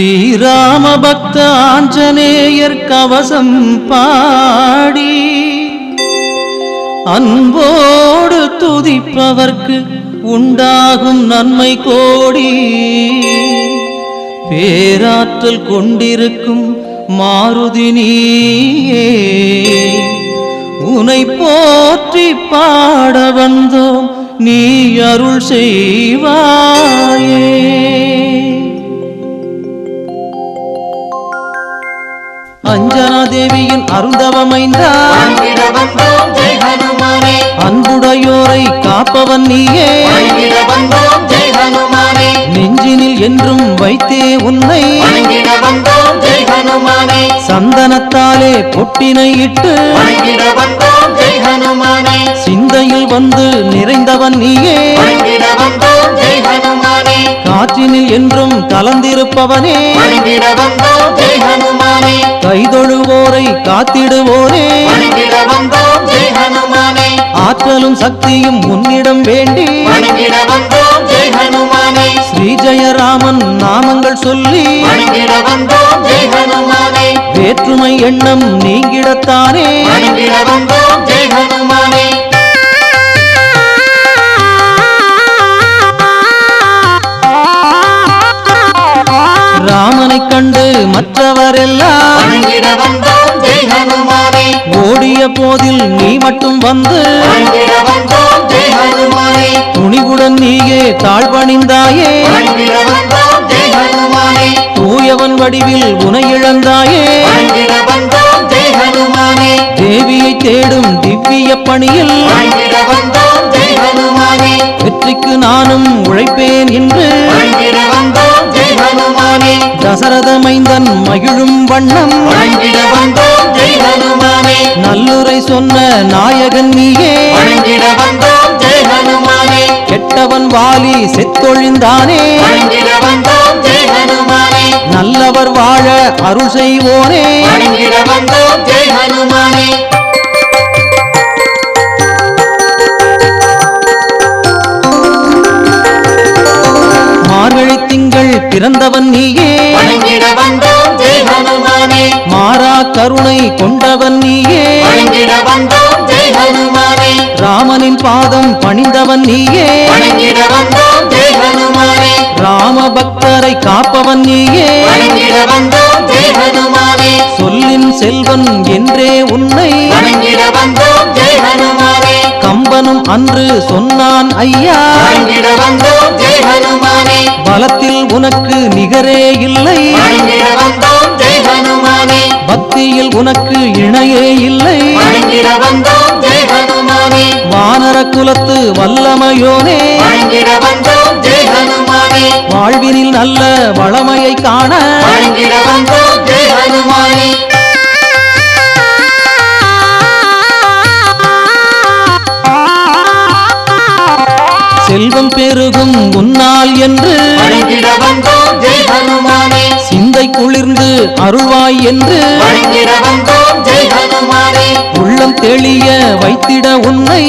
ஸ்ரீராம பக்த ஆஞ்சநேயர் கவசம் பாடி அன்போடு துதிப்பவர்க்கு உண்டாகும் நன்மை கோடி. பேராற்றல் கொண்டிருக்கும் மாருதி நீயே. உனை போற்றி பாட வந்தோம் நீ அருள் செய்வாயே. அஞ்சனா தேவியின் அருந்தவமைந்தா அன்புடையோரை காப்பவன் நீயே. நெஞ்சினில் என்றும் வைத்தே உன்னை. ஹனுமானே சந்தனத்தாலே பொட்டினை இட்டு வணங்கிட வந்தோம் ஜெய் ஹனுமானே சிந்தையில் வந்து நிறைந்தவன் நீயே. வணங்கிட வந்தோம் ஜெய் ஹனுமானே காற்றினில் என்றும் கலந்திருப்பவனே. வணங்கிட வந்தோம் ஜெய் ஹனுமானே கைதொழுவோரை காத்திடுவோரே வணங்கிட வந்தோம் ஜெய் ஹனுமானே ஆற்றலும் சக்தியும் உன்னிடம் வேண்டி. வணங்கிட வந்தோம் ஜெய் ஹனுமானே ஸ்ரீ ஜெயராமன் நாமங்கள் சொல்லி. வணங்கிட வந்தோம் ஜெய் வேற்றுமை எண்ணம் நீங்கிடத்தானே? ராமனைக் கண்டு மற்றவரெல்லாம் ஓடிய போதில் நீ மட்டும் வந்து துணிவுடன் நீயே தாழ்வணிந்தாயே தூயவன் வடிவில் உனை இழந்தாயே தேவியை தேடும் திவ்ய பணியில். வெற்றிக்கு நானும் உழைப்பேன் என்று. தசரத மைந்தன் மகிழும் வண்ணம். நல்லுரை சொன்ன நாயகன் நீயே. கெட்டவன் வாலி செத்தொழிந்தானே. அருள் செய்வோனே. வந்தோம். ஜெய் ஹனுமானே. மார்கழி திங்கள் பிறந்தவன் நீயே. வணங்கிட வந்தோம். ஜெய் ஹனுமானே. மாறா கருணை கொண்டவன் நீயே. வந்தோம். ஜெய் ஹனுமானே. ராமனின் பாதம் பணிந்தவன் நீயே. வந்தோம். ஐயா. பலத்தில் உனக்கு நிகரே இல்லை. பக்தியில் உனக்கு இணையே இல்லை. வானர குலத்து வல்லமையோனே. வாழ்வினில் நல்ல வளமையை காண. செல்வம் பெருகும் உன்னால் என்று சிந்தை குளிர்ந்து அருள்வாய் என்று உள்ளம் தெளிய வைத்திட உன்னை.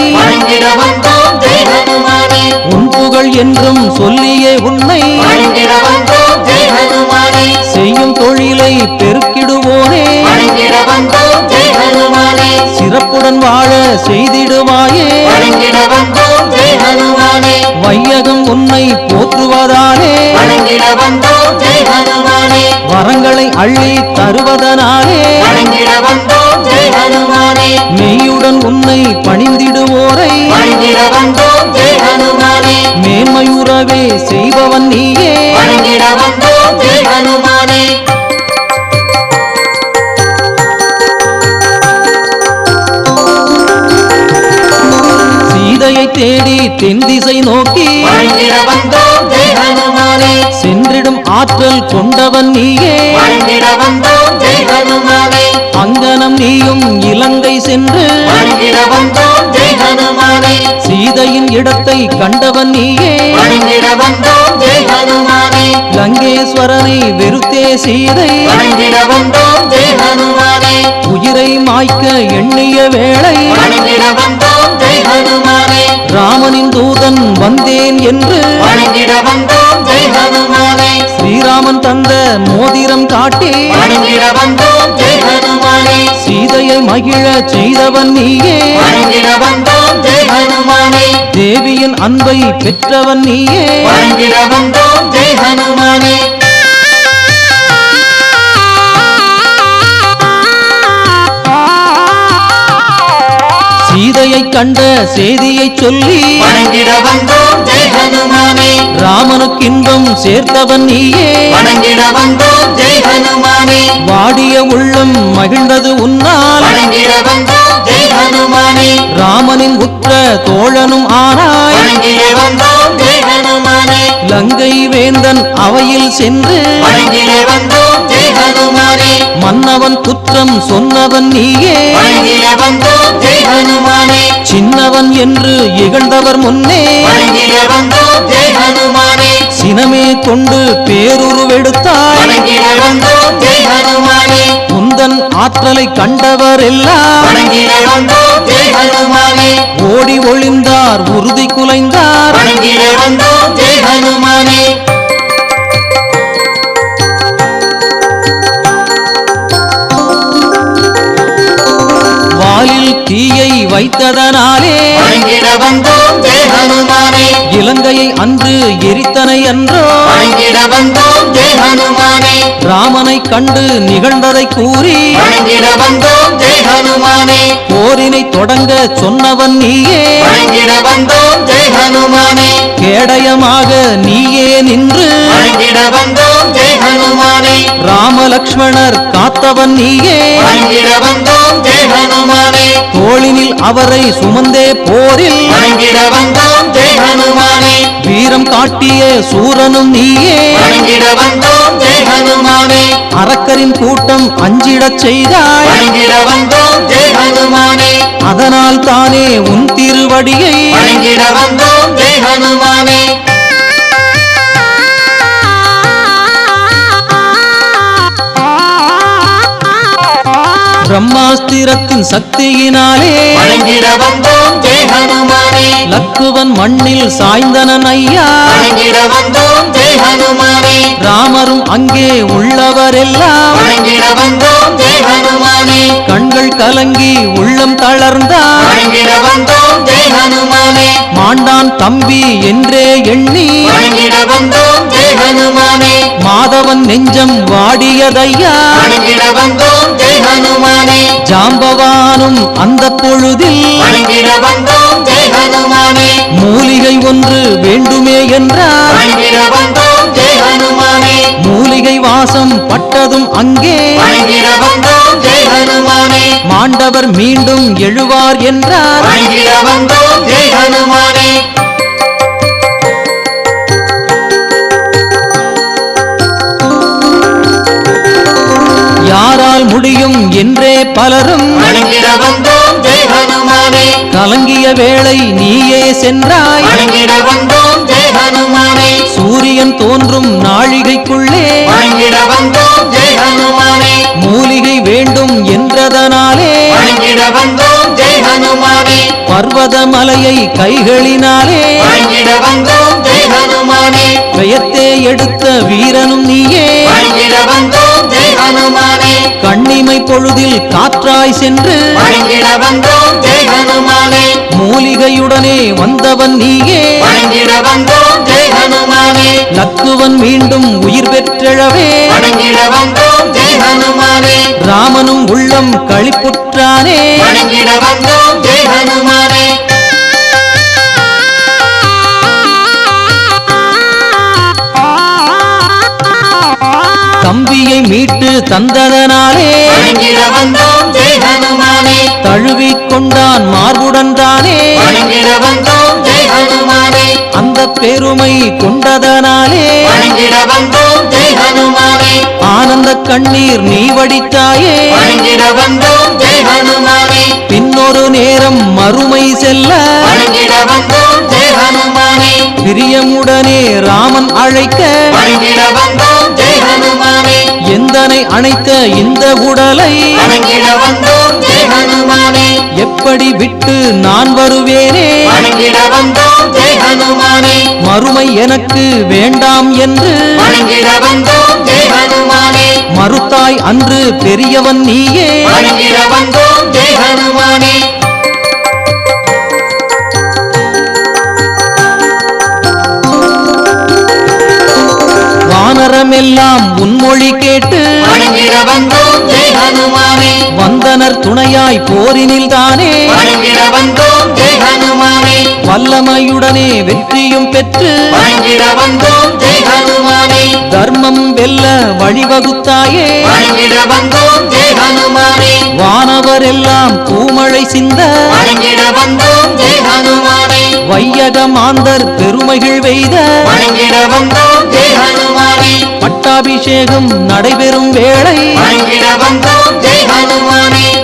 உன் புகழ் என்றும் சொல்லியே உன்னை. செய்யும் தொழிலை பெருக்கிடுவோனே. சிறப்புடன் வாழ செய்திடுவாயே. ஹனுமானே வையகம் உன்னை போற்றுவதாலே வணங்கிட வந்தோம் ஜெய் ஹனுமானே வரங்களை அள்ளி தருவதனாலே வணங்கிட வந்தோம் ஜெய் ஹனுமானே மெய்யுடன் உன்னை பணிந்திடுவோரை. வணங்கிட வந்தோம் ஜெய் ஹனுமானே மேன்மையுறவே செய்பவன் நீயே. வணங்கிட வந்தோம் ஜெய் ஹனுமானே தேடி தென் திசை நோக்கி சென்றிடும் ஆற்றல் கொண்டவன் நீயே. அங்கனம் நீயும் இலங்கை சென்று சீதையின் இடத்தை கண்டவன் நீயே. லங்கேஸ்வரனை வெறுத்தே சீதை. உயிரை மாய்க்க எண்ணிய வேளை ராமனின் தூதன் வந்தேன் என்று வணங்கிட வந்தோம். ஜெய் ஹனுமானே. ஸ்ரீராமன் தந்த மோத வணங்கிட வந்தோம். ஜெய் ஹனுமானே. சீதையை மகிழ செய்தவன் நீயே. வணங்கிட வந்தோம். ஜெய் ஹனுமானே. தேவியின் அன்பை பெற்றவன் நீயே. வணங்கிட வந்தோம். ஜெய் ஹனுமானே. சீதையை கண்ட செய்தியை சொல்லி வணங்கிட வந்தோம் ஜெய் ஹனுமானே. ராமனுக்கு இன்பம் சேர்த்தவன் நீயே. வணங்கிட வந்தோம் ஜெய் ஹனுமானே. வாடிய உள்ளம் மகிழ்ந்தது உன்னால். வணங்கிட வந்தோம் ஜெய் ஹனுமானே. ராமனின் உற்ற தோழனும் ஆனாய். வணங்கிட வந்தோம் ஜெய் ஹனுமானே. லங்கை வேந்தன் அவையில் சென்று. வணங்கிட வந்தோம் ஜெய் ஹனுமானே மன்னவன் குற்றம் சொன்னவன் நீயே. ஹனுமானே. சின்னவன் என்று இகழ்ந்தவர் முன்னே. ஹனுமானே. சினமே கொண்டு பேருருவெடுத்தாய். உந்தன் ஆற்றலை கண்டவர் எல்லாம் ஓடி ஒளிந்தார் வந்தோம் ஹனுமானே. இலங்கையை அன்று எரித்தனை என்றோ வந்தோம் ராமனை கண்டு நிகழ்ந்ததை கூறி வந்தோம் ஜெய் ஹனுமானே. போரினை தொடங்க சொன்னவன் நீயே வந்தோம் கேடயமாக நீயே நின்று வந்தோம் ஜெய் ஹனுமானே ராமலக்ஷ்மணர் காத்தவன் நீயே. வந்தோம் ஜெய் ஹனுமானே தோளினில் அவரை சுமந்தே போரில். வந்தோம் ஜெய் ஹனுமானே வீரம் காட்டிய சூரனும் நீயே. வந்தோம் ஜெய் ஹனுமானே அரக்கரின் கூட்டம் அஞ்சிடச் செய்தாய். வந்தோம் ஜெய் ஹனுமானே அதனால் தானே உன் திருவடியை. வந்தோம் ஜெய் ஹனுமானே பிரம்மாஸ்திரத்தின் சக்தியினாலே லக்குவன் மண்ணில் சாய்ந்தனன் ஐயா. ராமரும் அங்கே உள்ளவரெல்லாம். கண்கள் கலங்கி உள்ளம் தளர்ந்தார். மாண்டான் தம்பி என்றே எண்ணி. வந்தோம் ஜெய் ஹனுமானே. மாதவன் நெஞ்சம் வாடியதையா? வந்தோம் ஜெய் ஹனுமானே. ஜாம்பவானும் அந்த பொழுதில் வணங்கிட வந்தோம் ஜெய் ஹனுமானே. மூலிகை ஒன்று வேண்டுமே என்றார் வணங்கிட வந்தோம் ஜெய் ஹனுமானே. மூலிகை வாசம் பட்டதும் அங்கே. வந்தோம் ஜெய் ஹனுமானே. மாண்டவர் மீண்டும் எழுவார் என்றார். வணங்கிட வந்தோம் ஜெய் ஹனுமானே. முடியும் என்றே பலரும் கலங்கிய வேளை நீயே சென்றாய். சூரியன் தோன்றும் நாழிகைக்குள்ளே. மூலிகை வேண்டும் என்றதனாலே. பர்வத மலையை கைகளினாலே. வணங்கிட வந்தோம் ஜெய் ஹனுமானே பெயர்த்தே எடுத்த வீரனும் நீயே கண்ணிமை பொழுதில் காற்றாய் சென்று. மூலிகையுடனே வந்தவன் நீயே. லக்குவன் மீண்டும் உயிர் பெற்றெழவே. ராமனும் உள்ளம் களிப்புற்றானே. தந்ததனாலே தழுவிக் கொண்டான் மார்புடன் தானே அந்த பெருமை கொண்டதனாலே ஆனந்த கண்ணீர் நீ வடித்தாயே பின்னொரு நேரம் மறுமை செல்ல பிரியமுடனே ராமன் அழைக்க அணைத்த இந்த உடலை எப்படி விட்டு நான் வருவேனே? மறுமை எனக்கு வேண்டாம் என்று மறுத்தாய் அன்று பெரியவன் நீயே. வானரமெல்லாம் உன்மொழி கேட்டு வணங்கிட வந்தோம் ஜெய் ஹனுமானே. வந்தனர் துணையாய் போரினில் தானே. வணங்கிட வந்தோம் ஜெய் ஹனுமானே. வல்லமையுடனே வெற்றியும் பெற்று வணங்கிட வந்தோம் ஜெய் ஹனுமானே. தர்மம் வெல்ல வழிவகுத்தாயே. வணங்கிட வந்தோம் ஜெய் ஹனுமானே. வானவரெல்லாம் பூமழை சிந்த வணங்கிட வந்தோம் ஜெய் ஹனுமானே. வையக மாந்தர் பெருமைகள் வெய்த வணங்கிட வந்தோம் ஜெய் ஹனுமானே. அபிஷேகம் நடைபெறும் வேளை.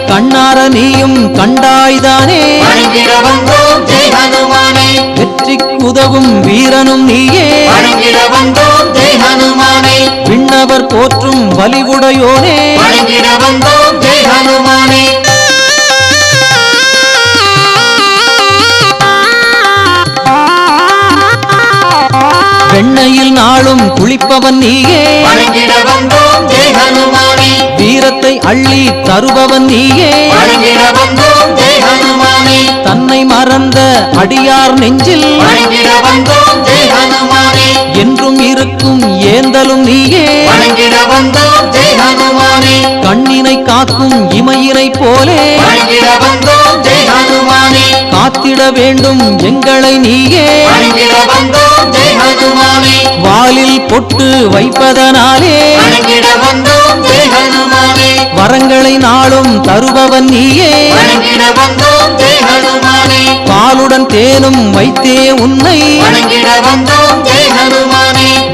கண்ணார நீயும் கண்டாய்தானே. வெற்றிக்கு உதவும் வீரனும் நீயே. விண்ணவர் போற்றும் வலிவுடையோனே. வெண்ணையில் நாளும் குளிப்பவன் நீயே. அள்ளி தருபவன் நீயே. தன்னை மறந்த அடியார் நெஞ்சில் என்றும் இருக்கும் ஏந்தலும் நீயே. கண்ணினை காக்கும் இமையினை போலே. காத்திட வேண்டும் எங்களை நீயே. வாலில் பொட்டு வைப்பதனாலே. வரங்களை நாளும் தருபவன் நீயே. பாலுடன் தேனும் வைத்தே உன்னை.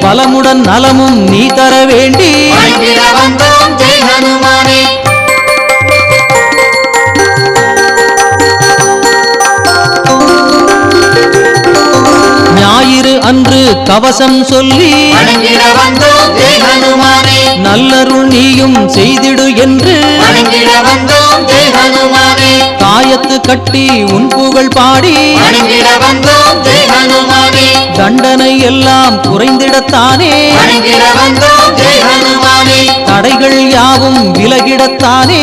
பலமுடன் நலமும் நீ தர வேண்டி. ஞாயிறு அன்று கவசம் சொல்லி. வந்தோம் நல்லருள் நீயும் செய்திடு என்று காயத்து கட்டி உன் புகழ் பாடி தண்டனை எல்லாம் குறைந்திடத்தானே. தடைகள் யாவும் விலகிடத்தானே.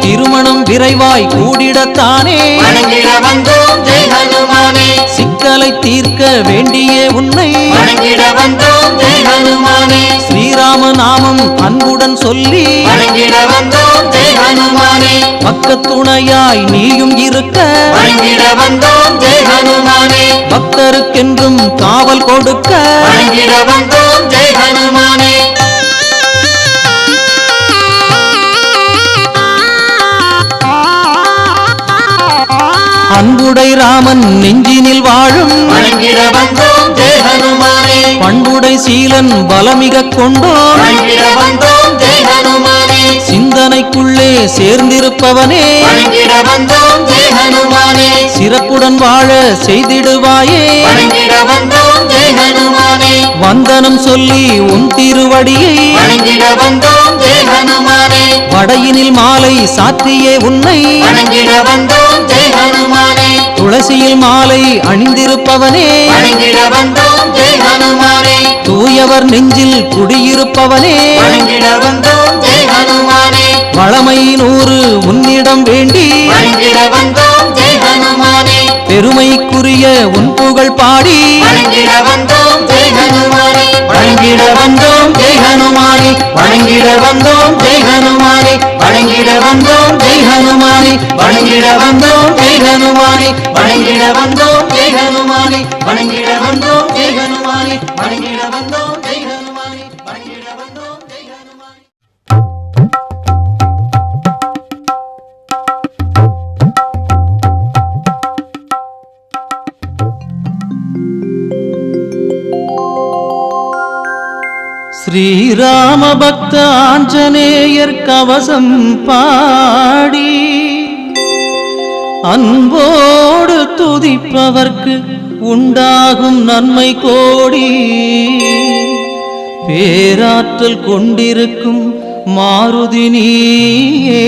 திருமணம் விரைவாய் கூடிடத்தானே. சிக்கலை தீர்க்க வேண்டிய உன்னை. வந்தோம் நாமம் அன்புடன் சொல்லி பக்கத்துணையாய் நீயும் இருக்க பக்தருக்கென்றும் காவல் கொடுக்க அன்புடை ராமன் நெஞ்சினில் வாழும் பண்புடை சீலன் பலமிக கொண்டோன். சிந்தனைக்குள்ளே சேர்ந்திருப்பவனே. சிறப்புடன் வாழ செய்திடுவாயே. வந்தனம் சொல்லி உன் திருவடியை. வடையினில் மாலை சாத்தியே உன்னை. வந்தோம் ஜெய் ஹனுமான். துளசியில் மாலை அணிந்திருப்பவனே. தூயவர் நெஞ்சில் குடியிருப்பவனே. வளமை நூறு உன்னிடம் வேண்டி. பெருமைக்குரிய உன் புகழ் பாடி. வணங்கிட வந்தோம் ஜெய் ஹனுமானே. வணங்கிட வந்தோம் வணங்கிட வந்தோம் ஜெய் ஹனுமானே. வணங்கிட வந்தோம் ஜெய் ஹனுமானே. வணங்கிட வந்தோம் ஜெய் ஹனுமானே. வணங்கிட வந்தோம் ஜெய் ஹனுமானே. வணங்கிட வந்தோம். ஸ்ரீராம பக்த ஆஞ்சநேயர் கவசம் பாடி அன்போடு துதிப்பவர்க்கு உண்டாகும் நன்மை கோடி. பேராற்றல் கொண்டிருக்கும் மாருதினியே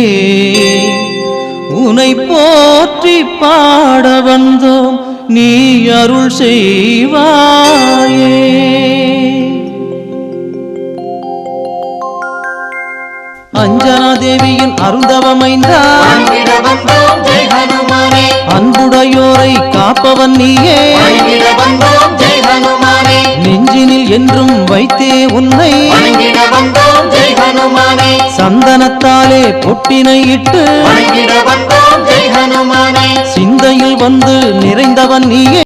உனை போற்றி பாட வந்தோம் நீ அருள் செய்வாயே. அருந்தவமைந்தா வணங்கிட வந்தோம் ஜெய் ஹனுமானே. அன்புடையோரை காப்பவன் நீயே. நெஞ்சினில் என்றும் வைத்தே உன்னை. சந்தனத்தாலே பொட்டினை இட்டு. சிந்தையில் வந்து நிறைந்தவன் நீயே.